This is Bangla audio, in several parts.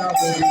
রাম হরে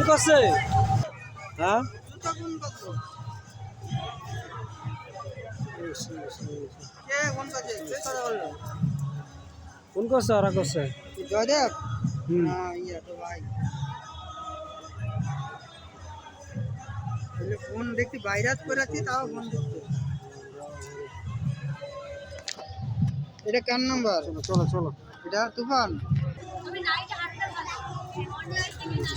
কোন করছে হ্যাঁ? কোন করছে ওরা করছে জয়দেব? হুম। তো ভাই। বলে ফোন দেখতে বাইরাত করে আছি তাও ফোন দেখতে এটা কার নাম্বার? চলো চলো। এটা তুফান আমি নাইটে হাঁটতে ভালো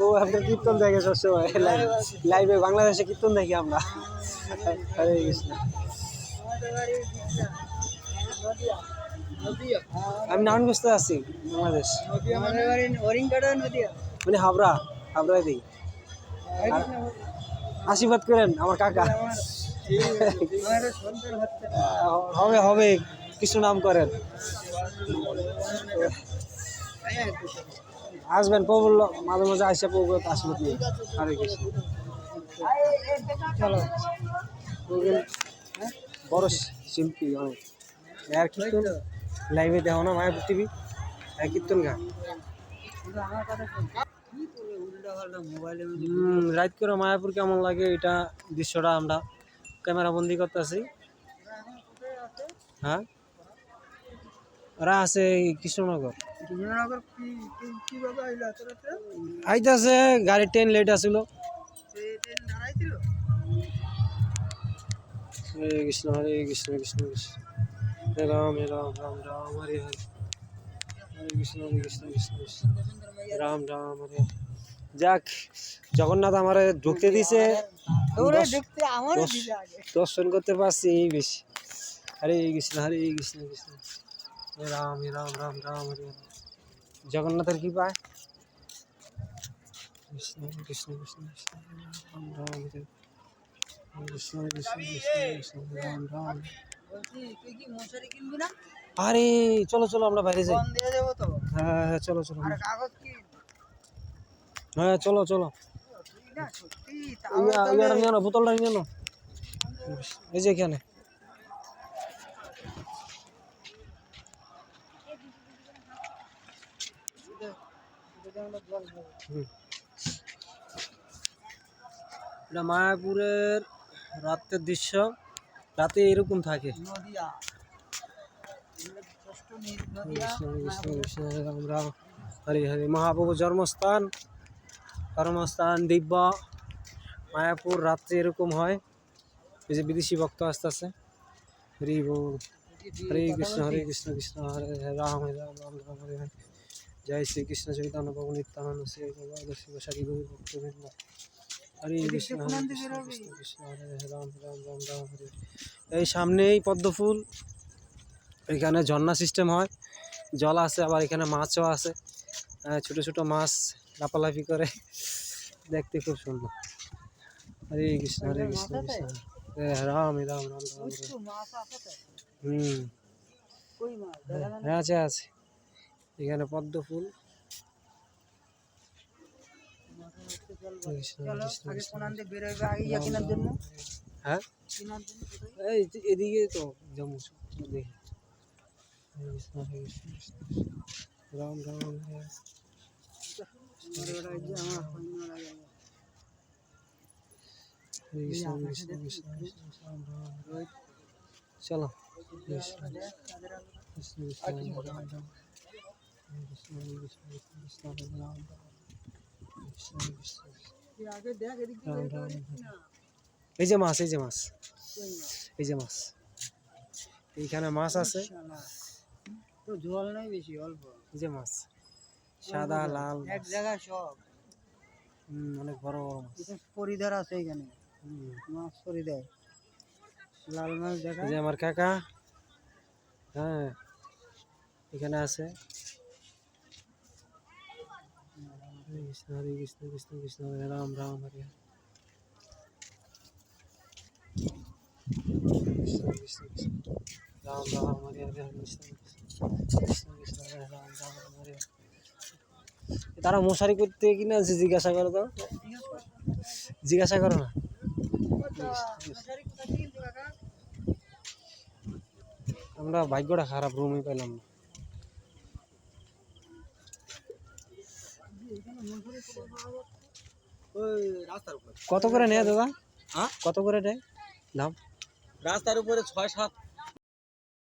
ও আপনার কীর্তন দেখে সবসময়। লাইভে বাংলাদেশে কীর্তন দেখি আমরা। হরে কৃষ্ণ। আমি নারায়ণগঞ্জতে আছি, বাংলাদেশ। মানে হাবড়া, হাবড়ায় দিই। আশীর্বাদ করেন আমার কাকা। হবে হবে কৃষ্ণ নাম করেন। আসবেন প্রবল মাঝে মাঝে আসে প্রবল আশীর্বাদ নিয়ে হরে কৃষ্ণ চলো। বড় শিল্পী অনেক আর কীর্তন? লাইভে দেখো না মায়াপুর টিভি আর কীর্তন গা? কিন্তু আমার কথা করে মায়াপুর কেমন লাগে এটা দৃশ্যটা আমরা ক্যামেরা বন্দি করতেছি। হ্যাঁ? ওরা আছে কৃষ্ণনগর। আইতাছে গাড়ির ট্রেন লেট আসিল হরে কৃষ্ণ হরে কৃষ্ণ কৃষ্ণ কৃষ্ণ হরে রাম হরে রাম রাম রাম হরে হরে হরে কৃষ্ণ হরে কৃষ্ণ কৃষ্ণ কৃষ্ণ রাম রাম হরে। যাক জগন্নাথ আমার ঢুকতে দিছে। দর্শন করতে পারছি এই বেশি হরে কৃষ্ণ হরে কৃষ্ণ কৃষ্ণ জগন্নাথের কি পায়? রাম না? আরে চলো চলো আমরা বাইরে যাই। হ্যাঁ হ্যাঁ চলো চলো কাগজ কি হ্যাঁ চলো চলো। না ইয়াটা বোতলটা নিয়ে আনো। এই যে এখানে। এটা মায়াপুরের রাতের দৃশ্য। রাতে এরকম থাকে। কৃষ্ণ হরে হরে। মহাপ্রভু জন্মস্থান, কর্মস্থান, দিব্য। মায়াপুর রাত্রে এরকম হয়। এই যে বিদেশি ভক্ত আসতে আছে হরি বল। হরে কৃষ্ণ হরে কৃষ্ণ কৃষ্ণ হরে, রাম হরে রাম রাম রাম, হরে হরে। জয় শ্রী কৃষ্ণ চৈতন্য প্রভু নিত্যানন্দ শ্রী গৌর শিব সারি গৌর ভক্তবৃন্দ হরে কৃষ্ণ হরে কৃষ্ণ কৃষ্ণ হরে রাম রাম রাম রাম হরে। এই সামনেই পদ্ম ফুল এখানে ঝর্ণা সিস্টেম হয়। জল আছে আবার এখানে মাছও আছে ছোট ছোট মাছ লাফালাফি করে। দেখতে খুব সুন্দর। হরে কৃষ্ণ হরে কৃষ্ণ কৃষ্ণ। রাম রাম রাম রাম হুম। না? হ্যাঁ আছে আছে। এখানে পদ্ম ফুল কৃষ্ণ চলো কৃষ্ণ আগে কৃষ্ণ। কোনান দিয়ে বেরোবে আগে ইয়া কেনার জন্য হ্যাঁ কেনার জন্য কোথায়? এই যে এদিকে তো জম্মু দেখি হরে কৃষ্ণ হরে কৃষ্ণ কৃষ্ণ কৃষ্ণ। রাম রাম হরে হরে। আমার ওটা এই যে আমার সৈন্য লাগে আমার। হরে কৃষ্ণ হরে কৃষ্ণ কৃষ্ণ কৃষ্ণ কৃষ্ণ, রাম রাম হরে হরে। চলো এই যে মাছ এই যে মাছ। কই না? এই যে মাছ। এইখানে মাছ আছে। শালা। তো জল নাই বেশি অল্প। এই যে মাছ। সাদা লাল এক মাছ। জায়গায় সব। হুম, অনেক বড় বড় মাছ। বিশেষ পরিধার আছে এখানে। হুম। মাছ পরিধার লাল মাছ দেখা। এই যে আমার কাকা। হ্যাঁ। এখানে আছে। কৃষ্ণ হরে কৃষ্ণ কৃষ্ণ কৃষ্ণ হরে রাম রাম হরে রাম রাম হরে রাম হরে। তারা মশারি করতে কিনা আছে জিজ্ঞাসা করো তো জিজ্ঞাসা করো না? আমরা ভাগ্যটা খারাপ, রুমই পেলাম না ওই রাস্তার উপরে কত করে নেয় দাদা হ্যাঁ? কত করে নেয় দাম রাস্তার উপরে ছয় সাত